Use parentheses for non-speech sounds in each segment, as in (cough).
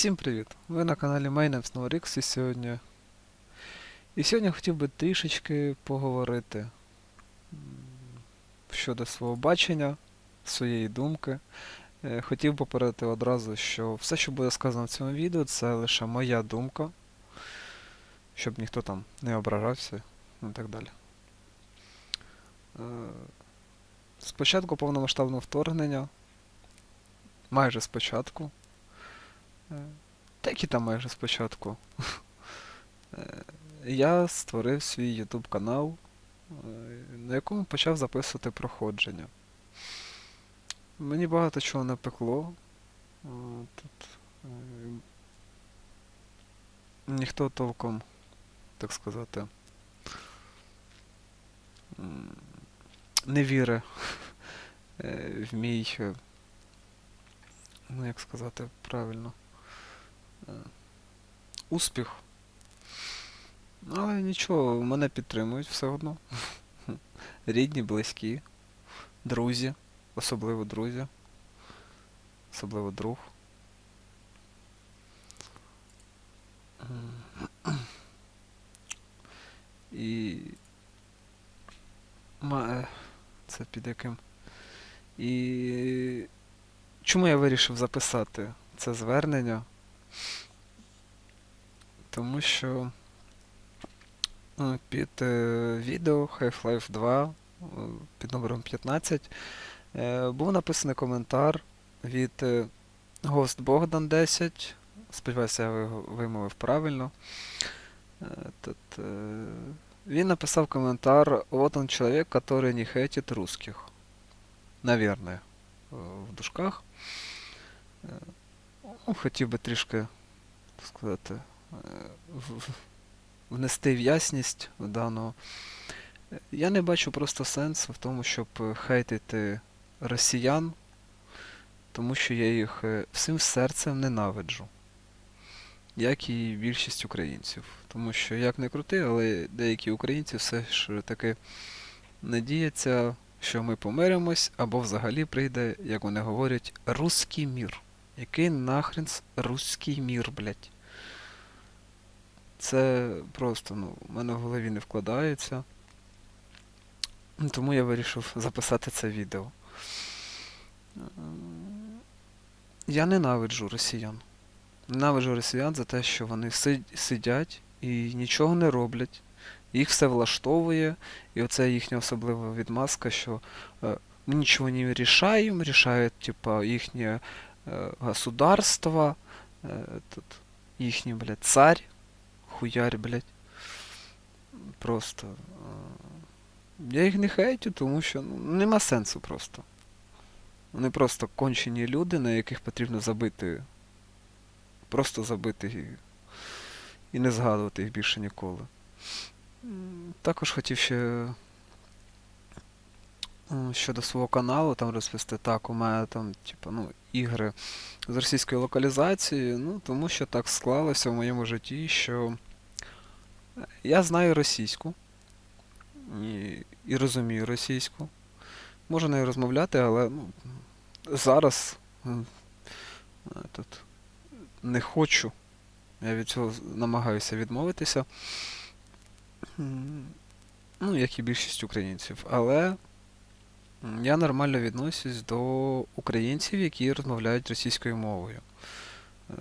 Всім привіт! Ви на каналі Mainems NoRX і сьогодні. І сьогодні хотів би трішечки поговорити щодо свого бачення, своєї думки. Е, Хотів попередити одразу, що все, що буде сказано в цьому відео, це лише моя думка, щоб ніхто там не ображався і так далі. Е, Спочатку повномасштабного вторгнення, майже спочатку. Е, Так і там майже спочатку. Е, Я створив свій YouTube канал, е, на якому почав записувати проходження. Мені багато чого не пекло. Тут ніхто толком, так сказати, не вірить е, в мій, ну як сказати правильно успіх. Але нічого, мене підтримують все одно. (laughs) Рідні, близькі, друзі, особливо друзі, особливо друг. І. Е, Це під яким. І. Чому я вирішив записати це звернення? Тому що е, під е, відео Half-Life 2 е, під номером 15 е, був написаний коментар від Ghost Богдан 10. Сподіваюся, я його вимовив правильно. Тут, він написав коментар Вот он человек, который не хейтит русских. Наверное, в дужках. Ну, Хотів би трішки, так сказати, е, внести в ясність даного. Я не бачу просто сенсу в тому, щоб хейтити росіян, тому що я їх е, всім серцем ненавиджу. Як і більшість українців. Тому що, як не крути, але деякі українці все ж таки надіються, що ми помиримось, або взагалі прийде, як вони говорять, русський мір. Який нахрен руський мір, блядь? Це просто, ну, в мене в голові не вкладається. Тому я вирішив записати це відео. Ем, Я ненавиджу росіян. Ненавиджу росіян за те, що вони сидять і нічого не роблять. Їх все влаштовує, і оце їхня особлива відмазка, що е, ми нічого не рішаємо, рішають, типа, їхнє е, е, тут, їхній, блядь, царь, хуярь, блядь. Просто. е, Я їх не хейтю, тому що ну, нема сенсу просто. Вони просто кончені люди, на яких потрібно забити. Просто забити і, і не згадувати їх більше ніколи. Також хотів ще е, щодо свого каналу там розповісти. Так, у мене там, типу, ну, ігри з російською локалізацією, ну, тому що так склалося в моєму житті, що я знаю російську і, і розумію російську. Можу нею розмовляти, але ну, зараз е, тут не хочу. Я від цього намагаюся відмовитися. Ну, як і більшість українців. Але я нормально відносюсь до українців, які розмовляють російською мовою. Е,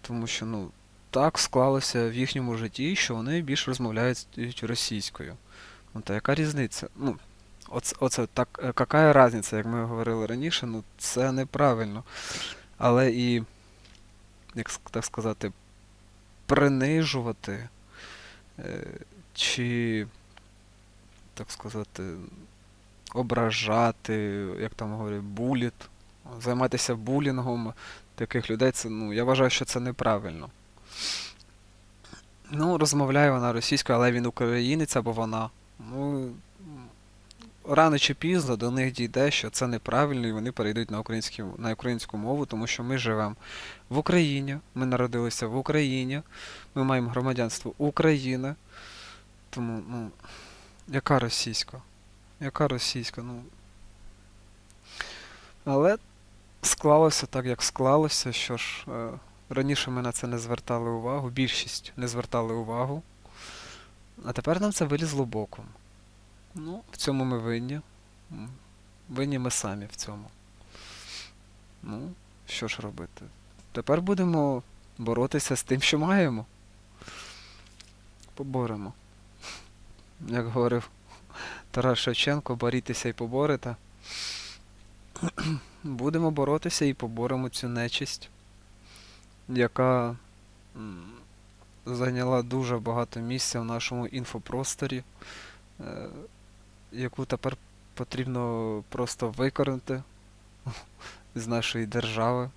Тому що, ну, так склалося в їхньому житті, що вони більш розмовляють російською. Ну, та яка різниця? Ну, оце, оце так, е, яка різниця, як ми говорили раніше, ну це неправильно. Але і, як так сказати, принижувати е, чи, так сказати, ображати, як там говорять, буліт, займатися булінгом таких людей, це, ну, я вважаю, що це неправильно. Ну, розмовляє вона російською, але він українець або вона. Ну, рано чи пізно до них дійде, що це неправильно, і вони перейдуть на українську, на українську мову, тому що ми живемо в Україні, ми народилися в Україні, ми маємо громадянство України. Тому, ну, яка російська? Яка російська? Ну. Але склалося так, як склалося, що ж, е, Раніше ми на це не звертали увагу, більшість не звертали увагу. А тепер нам це вилізло боком. Ну, в цьому ми винні. Винні ми самі в цьому. Ну, що ж робити? Тепер будемо боротися з тим, що маємо. Поборемо. Як говорив Тарас Шевченко, борітеся і поборете. (clears throat) Будемо боротися і поборемо цю нечисть, яка зайняла дуже багато місця в нашому інфопросторі, е, яку тепер потрібно просто викорити (laughs) з нашої держави,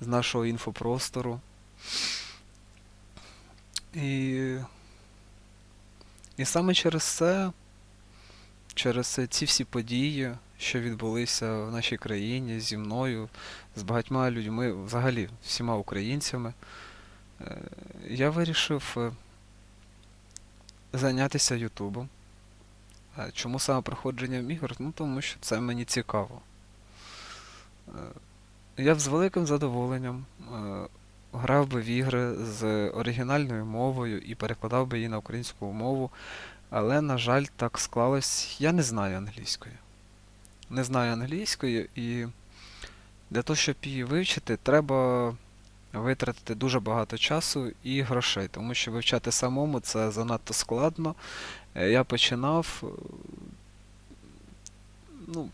з нашого інфопростору. І, і саме через це, через ці всі події, що відбулися в нашій країні зі мною, з багатьма людьми, взагалі всіма українцями, е, я вирішив е, зайнятися Ютубом. Чому саме проходженням ігор? Ну тому що це мені цікаво. Е, Я з великим задоволенням грав би в ігри з оригінальною мовою і перекладав би її на українську мову, але, на жаль, так склалось. Я не знаю англійської. Не знаю англійської, і для того, щоб її вивчити, треба витратити дуже багато часу і грошей, тому що вивчати самому це занадто складно. Е, Я починав. е, Ну,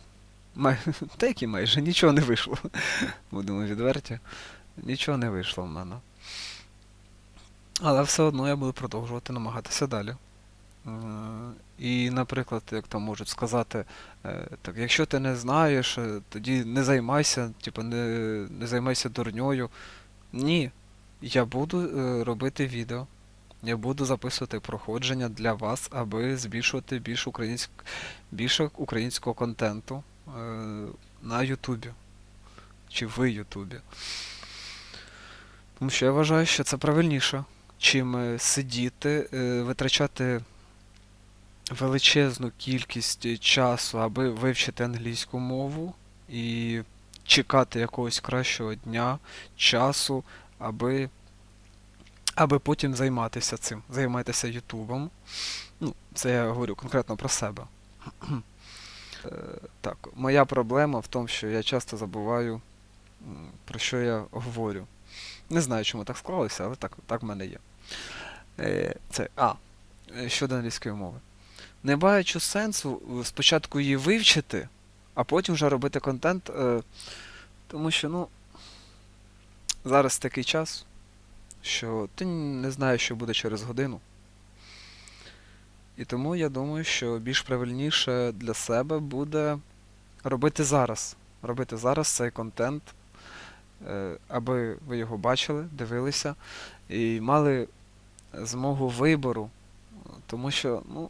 май... (laughs) та як і майже нічого не вийшло. (laughs) Будемо відверті. Нічого не вийшло в мене. Але все одно я буду продовжувати намагатися далі. Е, І, наприклад, як там можуть сказати, е, так, якщо ти не знаєш, е, тоді не займайся, типу, не, не займайся дурньою. Ні, я буду робити відео. Я буду записувати проходження для вас, аби збільшувати більш українськ... більше українського контенту на Ютубі. Чи в Ютубі. Тому що я вважаю, що це правильніше, чим сидіти, витрачати величезну кількість часу, аби вивчити англійську мову і чекати якогось кращого дня, часу, аби, аби потім займатися цим, займатися Ютубом. Ну, це я говорю конкретно про себе. Е, Так, моя проблема в тому, що я часто забуваю, про що я говорю. Не знаю, чому так склалося, але так, так в мене є. Е, Це, а, е, щодо англійської мови. Не бачу сенсу е, спочатку її вивчити, а потім вже робити контент, е, тому що, ну, зараз такий час, що ти не знаєш, що буде через годину. І тому я думаю, що більш правильніше для себе буде робити зараз. Робити зараз цей контент, е, аби ви його бачили, дивилися і мали змогу вибору. Тому що, ну,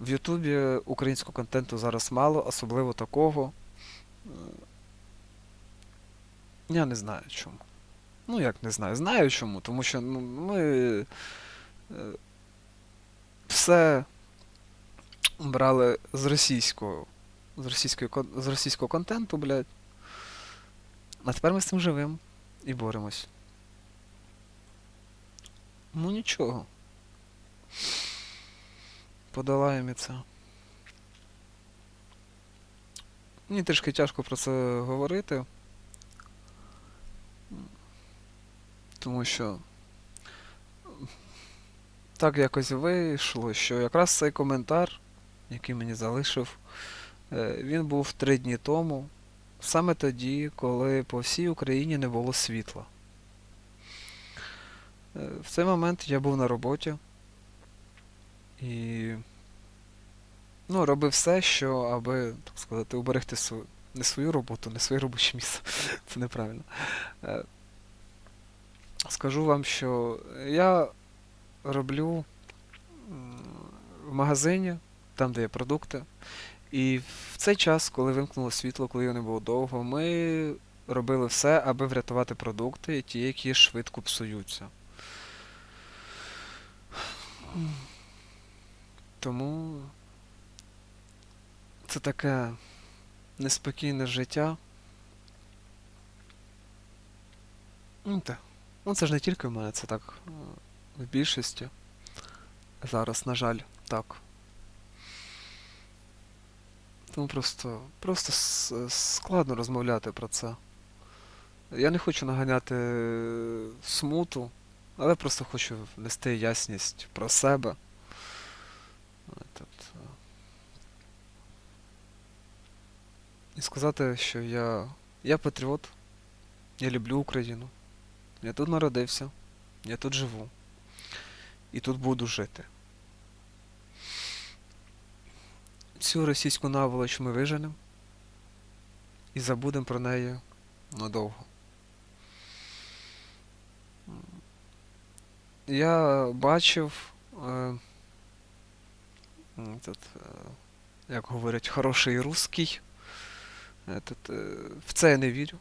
в Ютубі українського контенту зараз мало, особливо такого. Я не знаю чому. Ну, як не знаю, знаю чому, тому що ну, ми е, все брали з російського, з російської, кон- з російського контенту, блядь. А тепер ми з цим живемо і боремось. Ну нічого. Подолаємо це. Мені трішки тяжко про це говорити. Тому що так якось вийшло, що якраз цей коментар, який мені залишив, е, він був три дні тому, саме тоді, коли по всій Україні не було світла. Е, В цей момент я був на роботі і ну, робив все, що аби, так сказати, уберегти свою, не свою роботу, не своє робоче місце. (laughs) Це неправильно. Е, Скажу вам, що я роблю в магазині, там, де є продукти. І в цей час, коли вимкнуло світло, коли його не було довго, ми робили все, аби врятувати продукти, ті, які швидко псуються. Тому це таке неспокійне життя. Ну, те. Ну, це ж не тільки в мене, це так е, в більшості. Зараз, на жаль, так. Тому просто, просто складно розмовляти про це. Я не хочу наганяти е, смуту, але просто хочу внести ясність про себе. Этот, е, І сказати, що я, я патріот, я люблю Україну. Я тут народився, я тут живу. І тут буду жити. Цю російську наволоч ми виженемо і забудемо про неї надовго. Я бачив, е, тут, е, як говорять, хороший русський. Этот, е, в це я не вірю.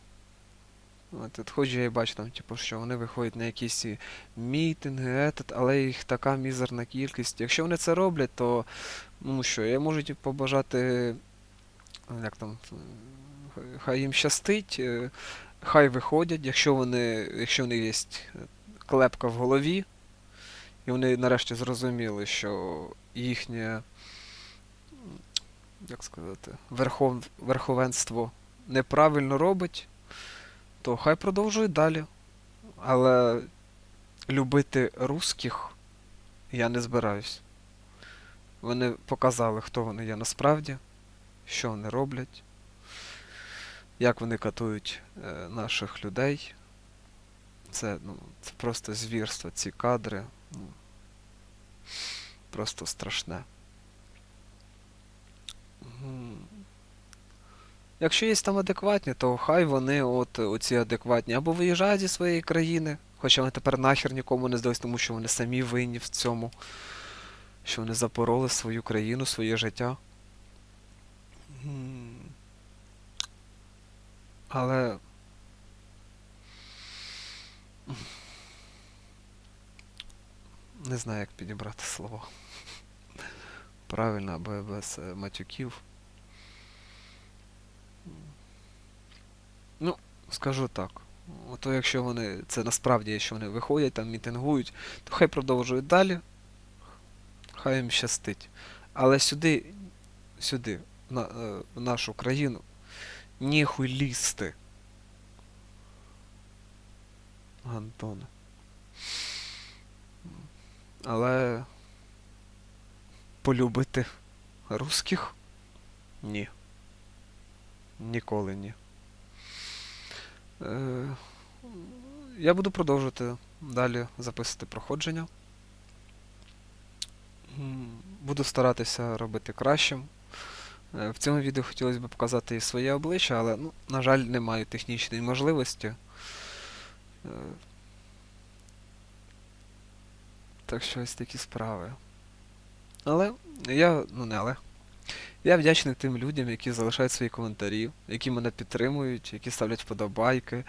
Этот, хоч я і бачу там, типу, що вони виходять на якісь і мітинги, этот, але їх така мізерна кількість. Якщо вони це роблять, то ну що, я можу ті побажати, як там, е, хай- хай їм щастить, е, хай виходять, якщо вони, якщо в них є клепка в голові, і вони нарешті зрозуміли, що їхнє, м, як сказати, верхов, верховенство неправильно робить, то хай продовжують далі. Але любити русських я не збираюсь. Вони показали, хто вони є насправді, що вони роблять, як вони катують е, наших людей. Це, ну, це просто звірство, ці кадри. Ну, просто страшне. Якщо є там адекватні, то хай вони от оці адекватні або виїжджають зі своєї країни, хоча вони тепер нахер нікому не здались, тому що вони самі винні в цьому, що вони запороли свою країну, своє життя. Але. Не знаю, як підібрати слово. Правильно, аби без е, матюків. Ну, скажу так. Ото якщо вони, це насправді, якщо вони виходять, там мітингують, то хай продовжують далі. Хай їм щастить. Але сюди, сюди, на, е, в нашу країну, ніхуй лізти. Антоне. Але полюбити русських? Ні. Ніколи ні. Е, я буду продовжувати далі записувати проходження. Буду старатися робити кращим. Е, В цьому відео хотілося б показати і своє обличчя, але, ну, на жаль, не маю технічної можливості. Е, Так що ось такі справи. Але я, ну не але. Я вдячний тим людям, які залишають свої коментарі, які мене підтримують, які ставлять вподобайки.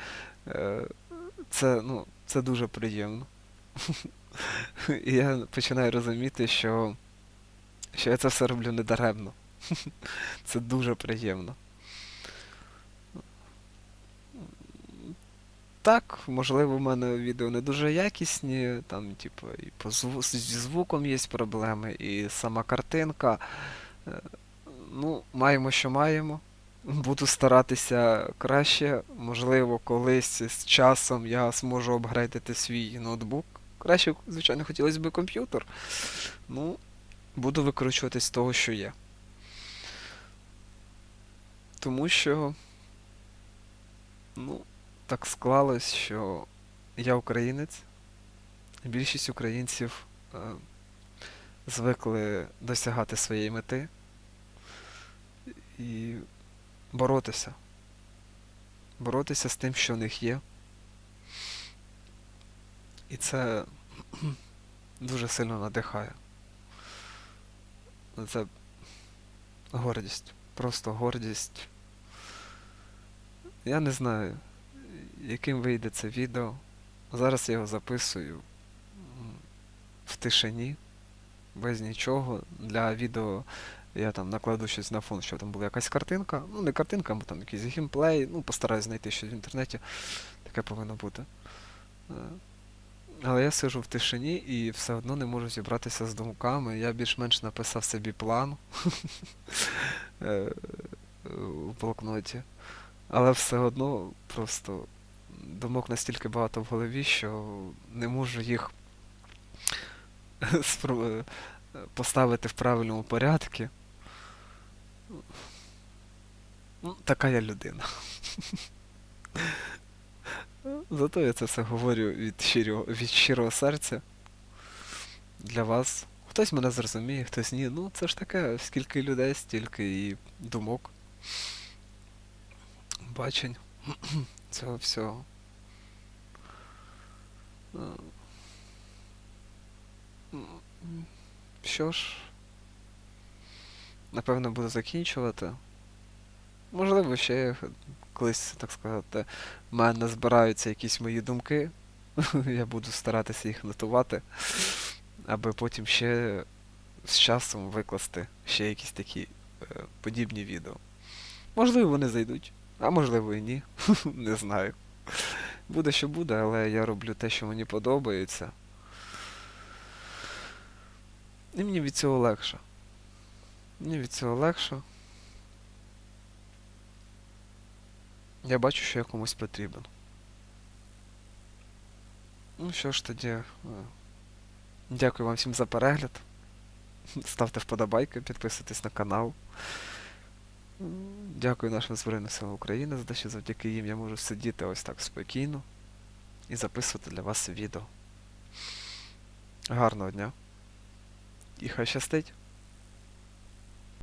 Е, Це, ну, це дуже приємно. (laughs) І я починаю розуміти, що, що я це все роблю недаремно. (laughs) Це дуже приємно. Так, можливо, в мене відео не дуже якісні, там, типу, і по зву... зі звуком є проблеми, і сама картинка. Е, Ну, маємо, що маємо. Буду старатися краще. Можливо, колись з часом я зможу апгрейдити свій ноутбук. Краще, звичайно, хотілося б комп'ютер. Ну, буду викручуватись з того, що є. Тому що. Ну, так склалось, що я українець. Більшість українців е, звикли досягати своєї мети і боротися. Боротися з тим, що в них є. І це (clears throat) дуже сильно надихає. Це гордість. Просто гордість. Я не знаю, яким вийде це відео. Зараз я його записую в тишині, без нічого. Для відео я там накладу щось на фон, щоб там була якась картинка. Ну, не картинка, або там якийсь геймплей. Ну, постараюсь знайти щось в інтернеті. Таке повинно бути. Е, Але я сижу в тишині і все одно не можу зібратися з думками. Я більш-менш написав собі план (laughs) е, у блокноті. Але все одно просто думок настільки багато в голові, що не можу їх (laughs) поставити в правильному порядку. Ну, така я людина. (laughs) Зато я це все говорю від щирого, від щирого серця. Для вас. Хтось мене зрозуміє, хтось ні. Ну, це ж таке, скільки людей, стільки і думок. Бачень. (clears throat) Цього всього. Що ж, напевно, буду закінчувати. Можливо, ще колись, так сказати, в мене збираються якісь мої думки. (laughs) Я буду старатися їх нотувати, аби потім ще з часом викласти ще якісь такі е, подібні відео. Можливо, вони зайдуть, а можливо і ні. (laughs) Не знаю. Буде, що буде, але я роблю те, що мені подобається. І мені від цього легше. Мені від цього легше. Я бачу, що я комусь потрібен. Ну що ж тоді. е, Дякую вам всім за перегляд. Ставте вподобайки, підписуйтесь на канал. Дякую нашим Збройним силам України за те, що завдяки їм я можу сидіти ось так спокійно і записувати для вас відео. Гарного дня. І хай щастить!